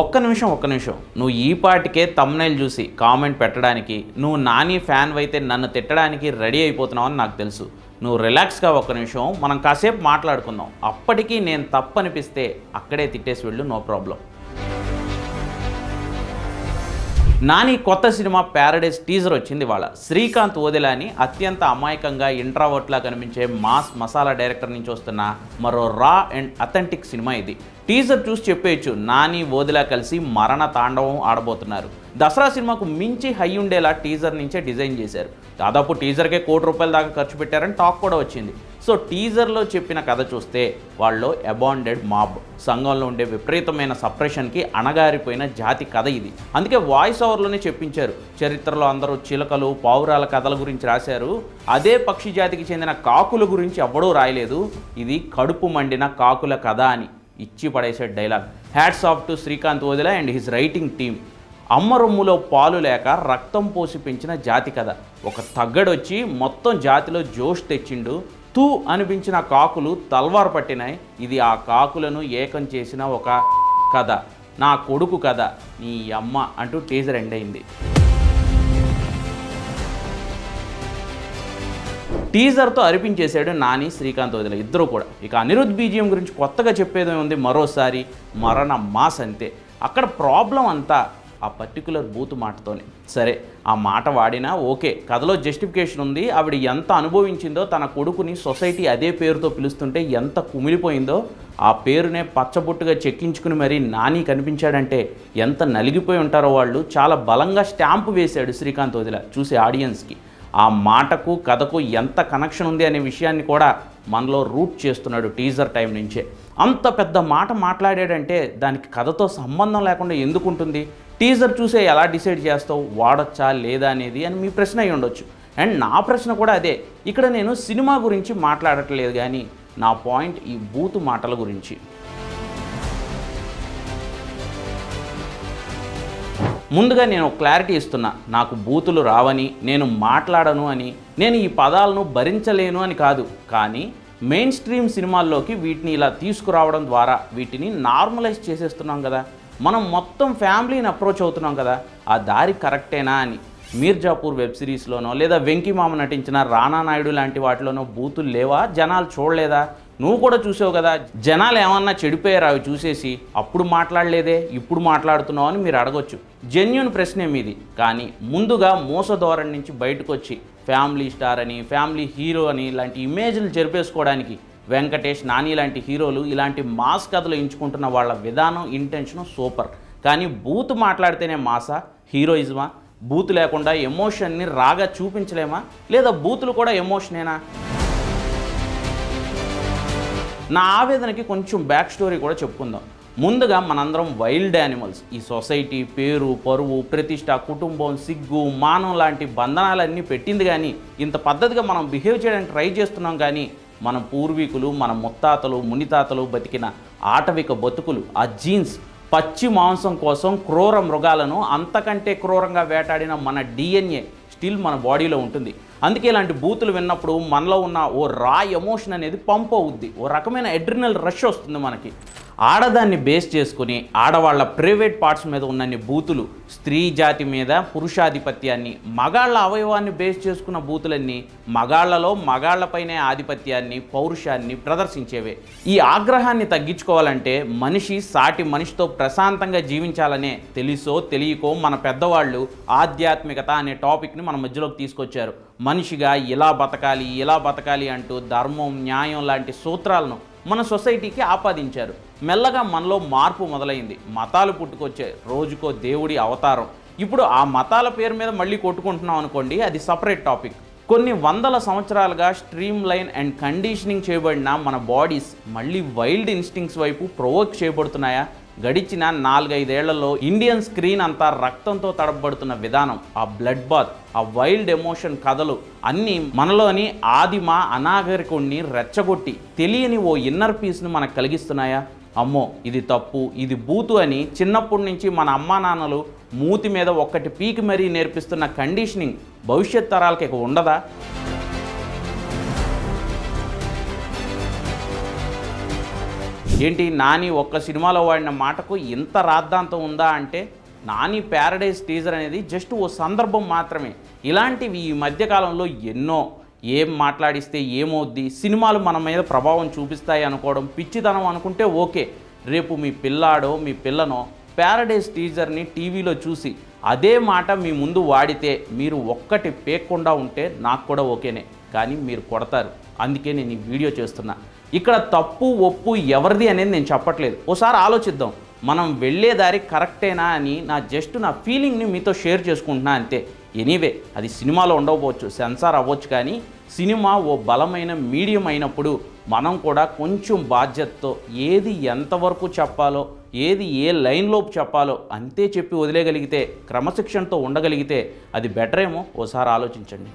ఒక్క నిమిషం ఒక్క నిమిషం. నువ్వు ఈ పాటికే తమ్నైల్ చూసి కామెంట్ పెట్టడానికి నువ్వు నాని ఫ్యాన్ అయితే నన్ను తిట్టడానికి రెడీ అయిపోతున్నావు అని నాకు తెలుసు. నువ్వు రిలాక్స్గా ఒక్క నిమిషం మనం కాసేపు మాట్లాడుకుందాం. అప్పటికీ నేను తప్పనిపిస్తే అక్కడే తిట్టేసి వెళ్ళు నో ప్రాబ్లం నాని కొత్త సినిమా ప్యారడైజ్ టీజర్ వచ్చింది వాళ్ళ శ్రీకాంత్ ఓదెల అత్యంత అమాయకంగా ఇంట్రావర్ట్లా కనిపించే మాస్ మసాలా డైరెక్టర్ నుంచి వస్తున్న మరో రా అండ్ అథెంటిక్ సినిమా ఇది. టీజర్ చూసి చెప్పేయచ్చు నాని ఓదిలా కలిసి మరణ తాండవం ఆడబోతున్నారు. దసరా సినిమాకు మించి హై ఉండేలా టీజర్ నుంచే డిజైన్ చేశారు. దాదాపు టీజర్కే కోటి రూపాయల దాకా ఖర్చు పెట్టారని టాక్ కూడా వచ్చింది. సో టీజర్లో చెప్పిన కథ చూస్తే వాళ్ళు అబాండెడ్ మాబ్ సంఘంలో ఉండే విపరీతమైన సప్రెషన్కి అణగారిపోయిన జాతి కథ ఇది. అందుకే వాయిస్ ఓవర్లోనే చెప్పించారు. చరిత్రలో అందరూ చిలకలు పావురాల కథల గురించి రాశారు. అదే పక్షి జాతికి చెందిన కాకుల గురించి ఎవడూ రాయలేదు. ఇది కడుపు మండిన కాకుల కథ అని ఇచ్చి పడేసే dialogue. Hats off to Srikanth Odela and his writing team అమ్మరొమ్ములో పాలు లేక రక్తం పోసి పెంచిన జాతి కథ. ఒక తగ్గడొచ్చి మొత్తం జాతిలో జోష్ తెచ్చిండు. తూ అనిపించిన కాకులు తల్వార్ పట్టినాయి. ఇది ఆ కాకులను ఏకం చేసిన ఒక కథ. నా కొడుకు కథ. నీ అమ్మ అంటూ టీజర్ ఎండ్ అయింది. టీజర్తో అరిపించేశాడు నాని శ్రీకాంత్ వదిల ఇద్దరు కూడా. ఇక అనిరుద్ బీజియం గురించి కొత్తగా చెప్పేది ఉంది మరోసారి మరణ మాస్ అంతే అక్కడ ప్రాబ్లం అంతా ఆ పర్టికులర్ బూత్ మాటతోనే. సరే ఆ మాట వాడినా ఓకే. కథలో జస్టిఫికేషన్ ఉంది. ఆవిడ ఎంత అనుభవించిందో తన కొడుకుని సొసైటీ అదే పేరుతో పిలుస్తుంటే ఎంత కుమిలిపోయిందో ఆ పేరునే పచ్చబొట్టుగా చెక్కించుకుని మరీ నాని కనిపించాడంటే ఎంత నలిగిపోయి ఉంటారో వాళ్ళు. చాలా బలంగా స్టాంపు వేశాడు శ్రీకాంత్ వదిల చూసే ఆడియన్స్కి ఆ మాటకు కథకు ఎంత కనెక్షన్ ఉంది అనే విషయాన్ని కూడా మనలో రూట్ చేస్తున్నాడు టీజర్ టైం నుంచే. అంత పెద్ద మాట మాట్లాడాడంటే దానికి కథతో సంబంధం లేకుండా ఎందుకు ఉంటుంది? టీజర్ చూసే ఎలా డిసైడ్ చేస్తావు? వాడొచ్చా? లేదా అనేది అని మీ ప్రశ్న అయి ఉండొచ్చు. అండ్ నా ప్రశ్న కూడా అదే. ఇక్కడ నేను సినిమా గురించి మాట్లాడట్లేదు కానీ నా పాయింట్ ఈ బూతు మాటల గురించి. ముందుగా నేను ఒక క్లారిటీ ఇస్తున్నా. నాకు బూతులు రావని నేను మాట్లాడను అని నేను ఈ పదాలను భరించలేను అని కాదు. కానీ మెయిన్ స్ట్రీమ్ సినిమాల్లోకి వీటిని ఇలా తీసుకురావడం ద్వారా వీటిని నార్మలైజ్ చేసేస్తున్నాం కదా. మనం మొత్తం ఫ్యామిలీని అప్రోచ్ అవుతున్నాం కదా. ఆ దారి కరెక్టేనా అని. మీర్జాపూర్ వెబ్ సిరీస్లోనో లేదా వెంకిమామ నటించిన రానా నాయుడు లాంటి వాటిలోనో బూతులు లేవా? జనాలు చూడలేదా? నువ్వు కూడా చూసావు కదా జనాలు ఏమన్నా చెడిపోయారు? అవి చూసేసి అప్పుడు మాట్లాడలేదే ఇప్పుడు మాట్లాడుతున్నావు అని మీరు అడగొచ్చు. జెన్యున్ ప్రశ్నే మీది కానీ ముందుగా మోస ధోరణి నుంచి బయటకు వచ్చి ఫ్యామిలీ స్టార్ అని ఫ్యామిలీ హీరో అని ఇలాంటి ఇమేజ్లు చెరిపేసుకోవడానికి వెంకటేష్ నాని లాంటి హీరోలు ఇలాంటి మాస్ కథలు ఎంచుకుంటున్న వాళ్ళ విధానం ఇంటెన్షన్ సూపర్. కానీ బూత్ మాట్లాడితేనే మాసా హీరోయిజమా? బూత్ లేకుండా ఎమోషన్ని రాగా చూపించలేమా? లేదా బూతులు కూడా ఎమోషనేనా? నా ఆవేదనకి కొంచెం బ్యాక్ స్టోరీ కూడా చెప్పుకుందాం. ముందుగా మనందరం వైల్డ్ యానిమల్స్ ఈ సొసైటీ పేరు పరువు ప్రతిష్ట కుటుంబం సిగ్గు మానం లాంటి బంధనాలన్నీ పెట్టింది కానీ ఇంత పద్ధతిగా మనం బిహేవ్ చేయడానికి ట్రై చేస్తున్నాం కానీ మన పూర్వీకులు మన ముత్తాతలు మునితాతలు బతికిన ఆటవిక బతుకులు ఆ జీన్స్ పచ్చి మాంసం కోసం క్రూర మృగాలను అంతకంటే క్రూరంగా వేటాడిన మన డిఎన్ఏ స్టిల్ మన బాడీలో ఉంటుంది. అందుకే ఇలాంటి బూతులు విన్నప్పుడు మనలో ఉన్న ఓ రా ఎమోషన్ అనేది పంప్ అవుద్ది. ఓ రకమైన ఎడ్రినల్ రష్ వస్తుంది మనకి. ఆడదాన్ని బేస్ చేసుకుని ఆడవాళ్ళ ప్రైవేట్ పార్ట్స్ మీద ఉన్నన్ని బూతులు స్త్రీ జాతి మీద పురుషాధిపత్యాన్ని మగాళ్ళ అవయవాన్ని బేస్ చేసుకున్న బూతులన్నీ మగాళ్ళలో మగాళ్ళపైనే ఆధిపత్యాన్ని పౌరుషాన్ని ప్రదర్శించేవే. ఈ ఆగ్రహాన్ని తగ్గించుకోవాలంటే మనిషి సాటి మనిషితో ప్రశాంతంగా జీవించాలనే తెలుసో తెలియకో మన పెద్దవాళ్ళు ఆధ్యాత్మికత అనే టాపిక్ని మన మధ్యలోకి తీసుకొచ్చారు. మనిషిగా ఇలా బతకాలి ఇలా బతకాలి అంటూ ధర్మం న్యాయం లాంటి సూత్రాలను మన సొసైటీకి ఆపాదించారు. మెల్లగా మనలో మార్పు మొదలైంది. మతాలు పుట్టుకొచ్చే రోజుకో దేవుడి అవతారం. ఇప్పుడు ఆ మతాల పేరు మీద మళ్ళీ కొట్టుకుంటున్నాం అనుకోండి అది సపరేట్ టాపిక్ కొన్ని వందల సంవత్సరాలుగా స్ట్రీమ్ లైన్ అండ్ కండిషనింగ్ చేయబడిన మన బాడీస్ మళ్ళీ వైల్డ్ ఇన్స్టింగ్స్ వైపు ప్రొవోక్ చేయబడుతున్నాయా? గడిచిన నాలుగైదేళ్ళలో ఇండియన్ స్క్రీన్ అంతా రక్తంతో తడబడుతున్న విధానం ఆ బ్లడ్ బాత్ ఆ వైల్డ్ ఎమోషన్ కథలు అన్నీ మనలోని ఆదిమ అనాగరికుణ్ణి రెచ్చగొట్టి తెలియని ఓ ఇన్నర్ పీస్ని మనకు కలిగిస్తున్నాయా? అమ్మో ఇది తప్పు ఇది బూతు అని చిన్నప్పటి నుంచి మన అమ్మా నాన్నలు మూతి మీద ఒక్కటి పీకి మరీ నేర్పిస్తున్న కండిషనింగ్ భవిష్యత్ తరాలకి ఇక ఉండదా? ఏంటి నాని ఒక్క సినిమాలో వాడిన మాటకు ఇంత రాద్ధాంతం ఉందా అంటే నాని ప్యారడైజ్ టీజర్ అనేది జస్ట్ ఓ సందర్భం మాత్రమే. ఇలాంటివి ఈ మధ్యకాలంలో ఎన్నో. ఏం మాట్లాడిస్తే ఏమవుద్ది? సినిమాలు మన మీద ప్రభావం చూపిస్తాయి అనుకోవడం పిచ్చితనం అనుకుంటే ఓకే. రేపు మీ పిల్లాడో మీ పిల్లనో ప్యారడైజ్ టీజర్ని టీవీలో చూసి అదే మాట మీ ముందు వాడితే మీరు ఒక్కటి పేక్కుండా ఉంటే నాకు కూడా ఓకేనే. కానీ మీరు కొడతారు. అందుకే నేను ఈ వీడియో చేస్తున్నా. ఇక్కడ తప్పు ఒప్పు ఎవరిది అనేది నేను చెప్పట్లేదు. ఓసారి ఆలోచిద్దాం. మనం వెళ్ళే దారి కరెక్టేనా అని నా జస్ట్ నా ఫీలింగ్ని మీతో షేర్ చేసుకుంటున్నా అంతే. ఎనీవే అది సినిమాలో ఉండకపోవచ్చు సెన్సార్ అవ్వచ్చు కానీ సినిమా ఓ బలమైన మీడియం అయినప్పుడు మనం కూడా కొంచెం బాధ్యతతో ఏది ఎంతవరకు చెప్పాలో ఏది ఏ లైన్లోపు చెప్పాలో అంతే చెప్పి వదిలేయగలిగితే క్రమశిక్షణతో ఉండగలిగితే అది బెటర్ ఏమో ఓసారి ఆలోచించండి.